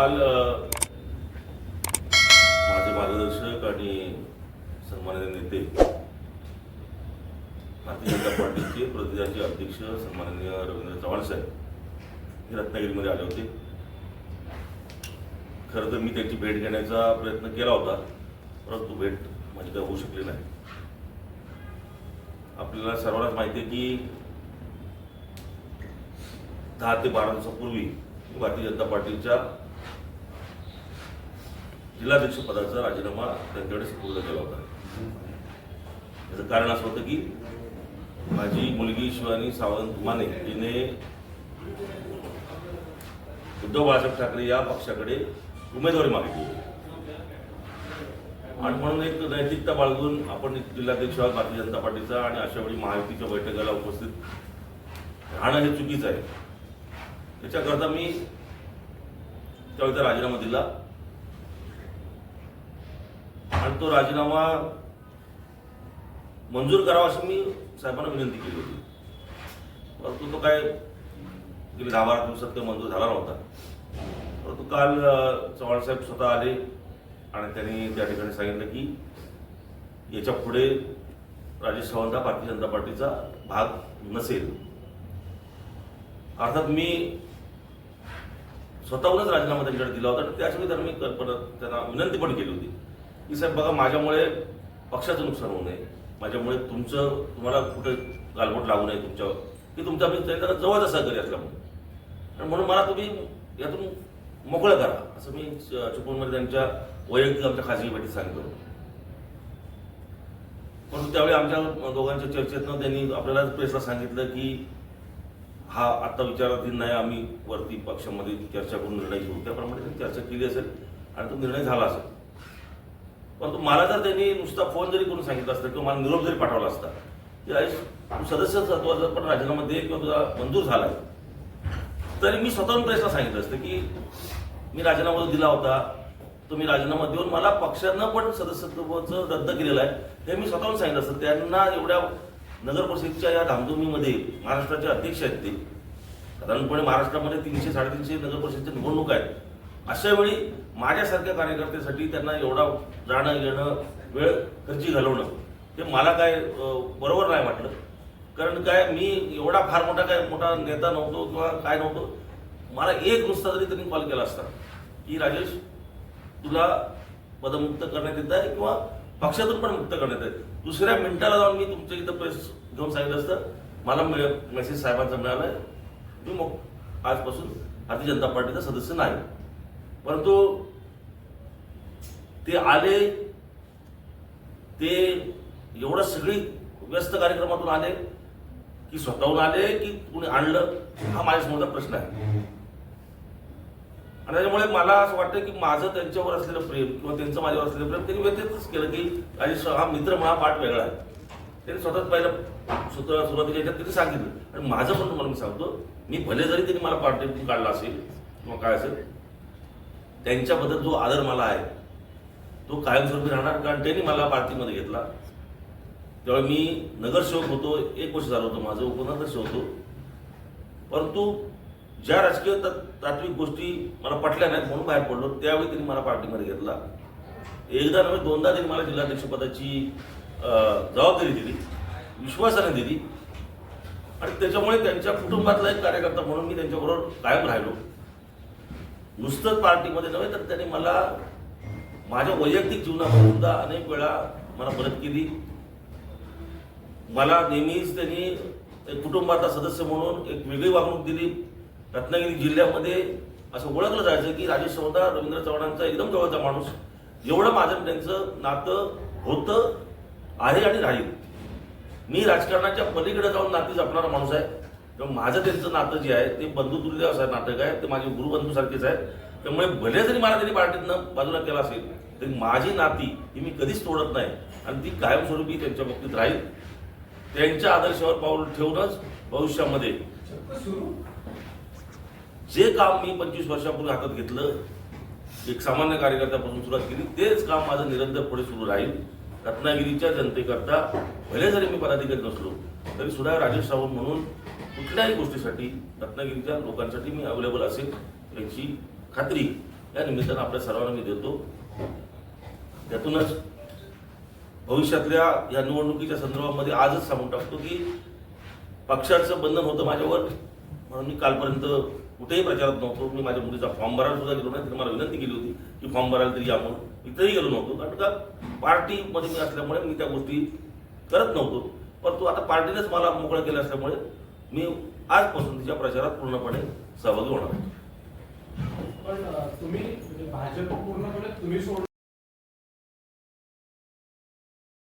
काल माझे मार्गदर्शक आणि सन्माननीय नेते भारतीय जनता पार्टीचे प्रदेशाचे अध्यक्ष सन्माननीय रवींद्र चव्हाण साहेब हे रत्नागिरीमध्ये आले होते. खरं तर मी त्यांची भेट घेण्याचा प्रयत्न केला होता परंतु भेट माझी काय होऊ शकली नाही. आपल्याला सर्वांनाच माहिती आहे की दहा ते बारा दिवसापूर्वी भारतीय जनता पार्टीच्या जिल्हाध्यक्ष पदाचा राजीनामा त्यांच्याकडे सुपूर्द केला होता. याचं कारण असं होतं की माझी मुलगी शिवानी सावंत माने हिने उद्धव बाळासाहेब ठाकरे या पक्षाकडे उमेदवारी मागितली होती. आणि म्हणून एक नैतिकता बाळगून आपण जिल्हाध्यक्ष भारतीय जनता पार्टीचा आणि अशा वेळी महायुतीच्या बैठकाला उपस्थित राहणं हे चुकीचं आहे. त्याच्याकरता मी त्यावेळी राजीनामा दिला. आणि तो राजीनामा मंजूर करावा अशी मी साहेबांना विनंती केली होती. परंतु तो काय गेले दहा बारा दिवसात काही मंजूर झाला नव्हता. परंतु काल चव्हाणसाहेब चव्हाण साहेब स्वतः आले आणि त्यांनी त्या ठिकाणी सांगितलं की याच्यापुढे राजेश सावंत हा भारतीय जनता पार्टीचा भाग नसेल. अर्थात मी स्वतःहूनच राजीनामा त्यांच्याकडे दिला होता आणि त्याचवेळी त्यांना मी कल्पना त्यांना विनंती पण केली होती. की साहेब बघा माझ्यामुळे पक्षाचं नुकसान होऊ नये. माझ्यामुळे तुमचं तुम्हाला कुठे गालबोट लागू नये तुमच्यावर. की तुमचा मी त्यांना जवळचा सहकारी असल्यामुळे आणि म्हणून मला तुम्ही यातून मोकळं करा. असं मी चिपळूणमध्ये त्यांच्या वैयक्तिक आमच्या खाजगी भेटीत सांगितलं परंतु त्यावेळी आमच्या दोघांच्या चर्चेतनं त्यांनी आपल्याला प्रेसला सांगितलं की हा आत्ता विचाराधीन नाही आम्ही वरती पक्षामध्ये चर्चा करून निर्णय घेऊ. त्याप्रमाणे त्यांनी चर्चा केली असेल आणि तो निर्णय झाला असेल. परंतु मला जर त्यांनी नुसता फोन जरी करून सांगितलं असतं किंवा मला निरोप जरी पाठवला असता की तू सदस्य जर पण राजीनामा दे किंवा तुझा मंजूर झाला तरी मी स्वतःहून प्रेसला सांगितलं असतं की मी राजीनामा जो दिला होता तो मी राजीनामा देऊन मला पक्षानं पण सदस्यत्वाचं रद्द केलेलं आहे. हे मी स्वतःहून सांगितलं असतं. त्यांना एवढ्या नगर परिषदेच्या या धामधुमीमध्ये महाराष्ट्राचे अध्यक्ष आहेत ते. साधारणपणे महाराष्ट्रामध्ये तीनशे साडेतीनशे नगर परिषदेच्या निवडणूक आहेत. अशा वेळी माझ्यासारख्या कार्यकर्त्यासाठी त्यांना एवढा जाणं येणं वेळ खर्ची घालवणं हे मला काय बरोबर नाही वाटलं. कारण काय मी एवढा फार मोठा काय मोठा नेता नव्हतो किंवा काय नव्हतो. मला एक नुसता जरी त्यांनी कॉल केला असता की राजेश तुला पदमुक्त करण्यात येत आहे किंवा पक्षातून पण मुक्त करण्यात आहे. दुसऱ्या मिनिटाला जाऊन मी तुमच्या इथं प्रेस घेऊन सांगितलं असतं. मला मेसेज साहेबांचा आहे मी मग आजपासून भारतीय जनता पार्टीचा सदस्य नाही. परंतु ते आले ते एवढं सगळी व्यस्त कार्यक्रमातून आले की स्वतःहून आले की कुणी आणलं हा माझ्यासमोरचा प्रश्न आहे. आणि त्याच्यामुळे मला असं वाटतं की माझं त्यांच्यावर असलेलं प्रेम किंवा त्यांचं माझ्यावर असलेलं प्रेम त्यांनी व्यतीतच केलं की राजेश हा मित्र म्हणा पाठ वेगळा आहे. त्यांनी स्वतःच पहिलं सूत्र सुरुवातीच्या याच्यात त्यांनी सांगितलं. आणि माझं पण तुम्हाला मी सांगतो मी भले जरी त्यांनी मला पार्टी काढला असेल किंवा काय असेल त्यांच्याबद्दल जो आदर मला आहे तो कायमस्वरूपी राहणार. कारण त्यांनी मला पार्टीमध्ये घेतला. त्यावेळी मी नगरसेवक होतो एक वर्ष झालं होतं माझं उपनगरसेवक होतो. परंतु ज्या राजकीय तात्विक गोष्टी मला पटल्या नाहीत म्हणून बाहेर पडलो. त्यावेळी त्यांनी मला पार्टीमध्ये घेतला. एकदा नव्हे दोनदा त्यांनी मला जिल्हाध्यक्षपदाची जबाबदारी दिली. विश्वासाने दिली. आणि त्याच्यामुळे त्यांच्या कुटुंबातला एक कार्यकर्ता म्हणून मी त्यांच्याबरोबर कायम राहिलो. नुसतंच पार्टीमध्ये नव्हे तर त्याने मला माझ्या वैयक्तिक जीवनामध्ये सुद्धा अनेक वेळा मला मदत केली. मला नेहमीच त्यांनी एक कुटुंबाचा सदस्य म्हणून एक वेगळी वागणूक दिली. रत्नागिरी जिल्ह्यामध्ये असं ओळखलं जायचं की राजेश चव्हाण रवींद्र चव्हाणांचा एकदम जवळचा माणूस. एवढं माझं त्यांचं नातं होतं आहे आणि राहील. मी राजकारणाच्या पलीकडे जाऊन नाती जपणारा माणूस आहे. तेव्हा माझं त्यांचं नातं जे आहे ते बंधुतुल्य असं नाटक आहे ते माझे गुरुबंधूसारखेच आहे त्यामुळे भले जरी मला त्यांनी पार्टीतनं बाजूला केला असेल तरी माझी नाती ही मी कधीच तोडत नाही. आणि ती कायमस्वरूपी त्यांच्या बाबतीत राहील. त्यांच्या आदर्शावर पाऊल ठेवूनच भविष्यामध्ये जे काम मी पंचवीस वर्षापूर्वी हातात घेतलं एक सामान्य कार्यकर्त्यापासून सुरुवात केली तेच काम माझं निरंतर पुढे सुरू राहील. रत्नागिरीच्या जनतेकरता भले जरी मी पदाधिकारी नसलो तरी सुद्धा राजेश सावंत म्हणून कुठल्याही गोष्टीसाठी रत्नागिरीच्या लोकांसाठी मी अवेलेबल असेल याची खात्री या निमित्तानं आपल्या सर्वांना मी देतो. त्यातूनच भविष्यातल्या या निवडणुकीच्या संदर्भामध्ये आजच सांगून टाकतो की पक्षाचं बंधन होतं माझ्यावर म्हणून मी कालपर्यंत कुठेही प्रचारात नव्हतो. मी माझ्या मुलीचा फॉर्म भरायला सुद्धा गेलो नाही तिने मला विनंती केली होती की फॉर्म भरायला तरी या म्हणून. इथंही गेलो नव्हतो कारण का पार्टीमध्ये मी असल्यामुळे मी त्या गोष्टी करत नव्हतो. परंतु आता पार्टीनेच मला मोकळं केलं असल्यामुळे मी आजपासून तिच्या प्रचारात पूर्णपणे सहभागी होणार आहे. पण तुम्ही म्हणजे भाजप पूर्णपणे तुम्ही सोड